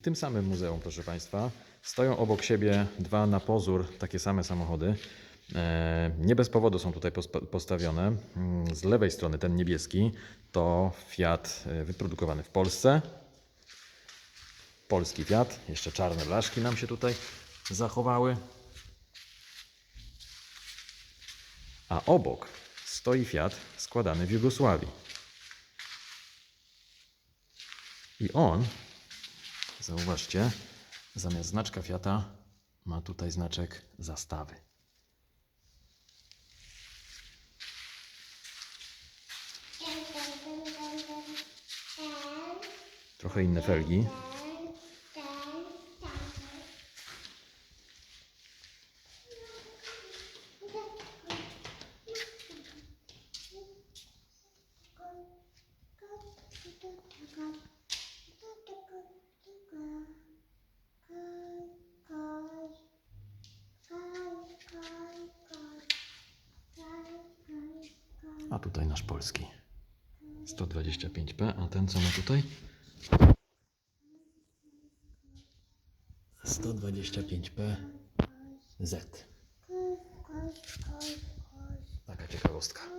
W tym samym muzeum, proszę Państwa, stoją obok siebie dwa na pozór takie same samochody. E, Nie bez powodu są tutaj postawione. Mm, Z lewej strony ten niebieski to Fiat e, wyprodukowany w Polsce. Polski Fiat. Jeszcze czarne blaszki nam się tutaj zachowały. A obok stoi Fiat składany w Jugosławii. I on Zauważcie, zamiast znaczka Fiata ma tutaj znaczek zastawy. Trochę inne felgi. A tutaj nasz polski. 125p, a ten co ma tutaj? 125p Z. Taka ciekawostka.